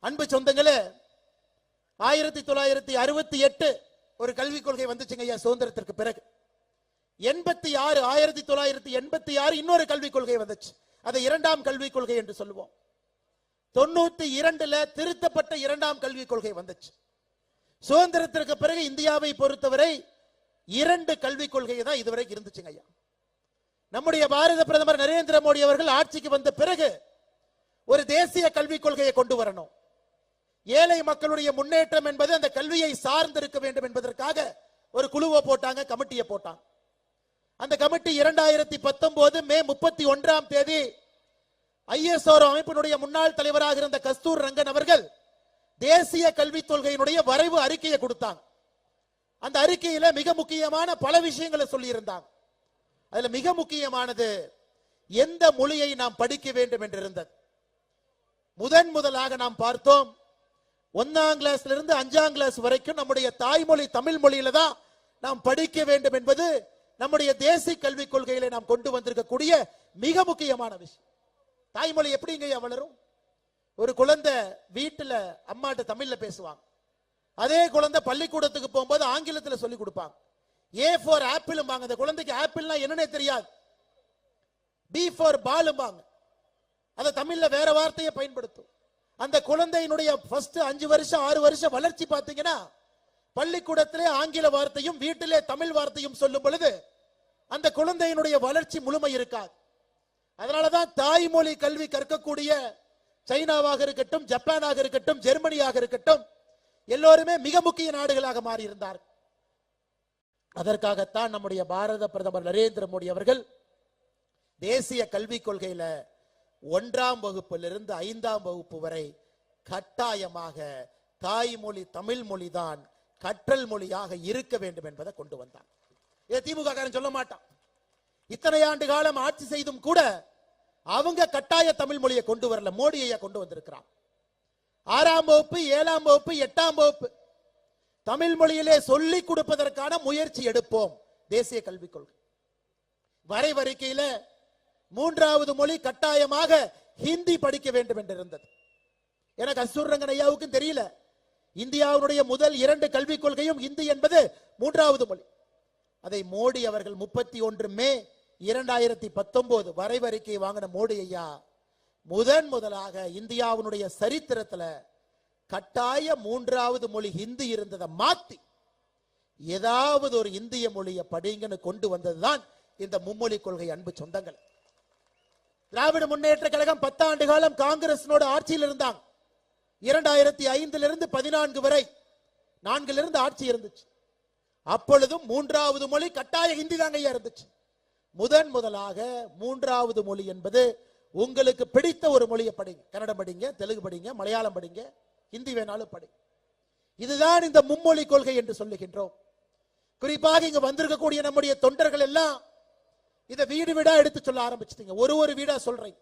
அன்பு சொந்தங்களே ஆயிரத்தி தொள்ளாயிரத்தி அறுபத்தி எட்டு ஒரு கல்விக் கொள்கை வந்துச்சுங்க ஐயா சுதந்திரத்திற்கு பிறகு. எண்பத்தி ஆறு ஆயிரத்தி தொள்ளாயிரத்தி எண்பத்தி ஆறு இன்னொரு கல்விக் கொள்கை வந்துச்சு. அதை இரண்டாம் கல்விக் கொள்கை என்று சொல்லுவோம். தொண்ணூத்தி இரண்டுல திருத்தப்பட்ட இரண்டாம் கல்விக் கொள்கை வந்துச்சு. சுதந்திரத்திற்கு பிறகு இந்தியாவை பொறுத்தவரை இரண்டு கல்விக் கொள்கை தான் இதுவரை இருந்துச்சுங்க ஐயா. நம்முடைய பாரத பிரதமர் நரேந்திர மோடி அவர்கள் ஆட்சிக்கு வந்த பிறகு ஒரு தேசிய கல்விக் கொள்கையை கொண்டு வரணும். ஏழை மக்களுடைய முன்னேற்றம் என்பது அந்த கல்வியை சார்ந்திருக்க வேண்டும் என்பதற்காக ஒரு குழுவை போட்டாங்க கமிட்டியை போட்டாங்க. அந்த கமிட்டி இரண்டாயிரத்தி பத்தொன்பது மே முப்பத்தி ஒன்றாம் தேதி ஐஎஸ்ஆர் அமைப்பினுடைய முன்னாள் தலைவராக இருந்த கஸ்தூர் ரங்கன் அவர்கள் தேசிய கல்விக் கொள்கையினுடைய வரைவு அறிக்கையை கொடுத்தாங்க. அந்த அறிக்கையில மிக முக்கியமான பல விஷயங்களை சொல்லியிருந்தாங்க. அதுல மிக முக்கியமானது எந்த மொழியை நாம் படிக்க வேண்டும் என்று இருந்தது முதன் முதலாக நாம் பார்த்தோம் ஒன்னாம் கிளாஸ்ல இருந்து அஞ்சாம் கிளாஸ் வரைக்கும் நம்முடைய தாய்மொழி தமிழ் மொழியில தான் நாம் படிக்க வேண்டும் என்பது நம்முடைய தேசிய கல்விக் கொள்கையில நாம் கொண்டு வந்திருக்கக்கூடிய மிக முக்கியமான விஷயம். தாய்மொழி எப்படிங்க வளரும்? ஒரு குழந்தை வீட்டுல அம்மாட்ட தமிழ்ல பேசுவாங்க. அதே குழந்தை பள்ளிக்கூடத்துக்கு போகும்போது ஆங்கிலத்துல சொல்லி கொடுப்பாங்க. ஏ ஃபார் ஆப்பிளும்பாங்க. அந்த குழந்தைக்கு ஆப்பிள்னா என்னன்னே தெரியாது. பி ஃபார் பாலும்பாங்க. அதை தமிழ்ல வேற வார்த்தையை பயன்படுத்தும். அந்த குழந்தையினுடைய ஃபர்ஸ்ட் அஞ்சு வருஷம் ஆறு வருஷம் வளர்ச்சி பார்த்தீங்கன்னா பள்ளிக்கூடத்திலே ஆங்கில வார்த்தையும் வீட்டிலே தமிழ் வார்த்தையும் சொல்லும் பொழுது அந்த குழந்தையினுடைய வளர்ச்சி முழுமை இருக்காது. அதனாலதான் தாய்மொழி கல்வி கற்கக்கூடிய சைனாவாக இருக்கட்டும் ஜப்பானாக இருக்கட்டும் ஜெர்மனியாக இருக்கட்டும் எல்லோருமே மிக முக்கிய நாடுகளாக மாறியிருந்தார் அதற்காகத்தான் நம்முடைய பாரத பிரதமர் நரேந்திர மோடி அவர்கள் தேசிய கல்விக் கொள்கையில ஒன்றாம் வகுப்பிலிருந்து ஐந்தாம் வகுப்பு வரை கட்டாயமாக தாய்மொழி தமிழ் மொழிதான் கற்றல் மொழியாக இருக்க வேண்டும் என்பதை கொண்டு வந்தான். இதை திமுக காரன் சொல்ல மாட்டான். இத்தனை ஆண்டு காலம் ஆட்சி செய்தும் கூட அவங்க கட்டாய தமிழ் மொழியை கொண்டு வரல. மோடி ஐயா கொண்டு வந்திருக்கிறான் ஆறாம் வகுப்பு ஏழாம் வகுப்பு எட்டாம் வகுப்பு. தமிழ் மொழியிலே சொல்லிக் கொடுப்பதற்கான முயற்சி எடுப்போம். தேசிய கல்விக் கொள்கை. வரைவறிக்கையில மூன்றாவது மொழி கட்டாயமாக ஹிந்தி படிக்க வேண்டும் என்று இருந்தது எனக்கு அசூரங்கன் ஐயாவுக்கும் தெரியல. இந்தியாவுடைய முதல் இரண்டு கல்விக் கொள்கையும் ஹிந்தி என்பது மூன்றாவது மொழி. அதை மோடி அவர்கள் முப்பத்தி ஒன்று மே இரண்டாயிரத்தி பத்தொன்பது வரைவறிக்கை வாங்கின மோடி ஐயா முதன் முதலாக இந்தியாவினுடைய சரித்திரத்துல கட்டாய மூன்றாவது மொழி ஹிந்தி இருந்ததை மாத்தி ஏதாவது ஒரு இந்திய மொழியை படிங்கன்னு கொண்டு வந்ததுதான் இந்த மும்மொழி கொள்கை அன்பு சொந்தங்கள். திராவிட முன்னேற்ற கழகம் பத்தாண்டு காலம் காங்கிரசினோட ஆட்சியில் இருந்தாங்க. இரண்டாயிரத்தி ஐந்துல இருந்து பதினான்கு வரை நான்கிலிருந்து ஆட்சி இருந்துச்சு. அப்பொழுதும் மூன்றாவது மொழி கட்டாய ஹிந்தி தாங்க ஐயா இருந்துச்சு. முதன் முதலாக மூன்றாவது மொழி என்பது உங்களுக்கு பிடித்த ஒரு மொழியை படிங்க. கன்னடம் படிங்க தெலுங்கு படிங்க மலையாளம் படிங்க ஹிந்தி வேணாலும் படி இதுதான் இந்த மும்மொழி கொள்கை என்று சொல்லுகின்றோம். குறிப்பாக இங்க வந்திருக்கக்கூடிய நம்முடைய தொண்டர்கள் எல்லாம் இதை வீடு வீடா எடுத்து சொல்ல ஆரம்பிச்சிட்டீங்க. ஒரு ஒரு வீடா சொல்றேன்.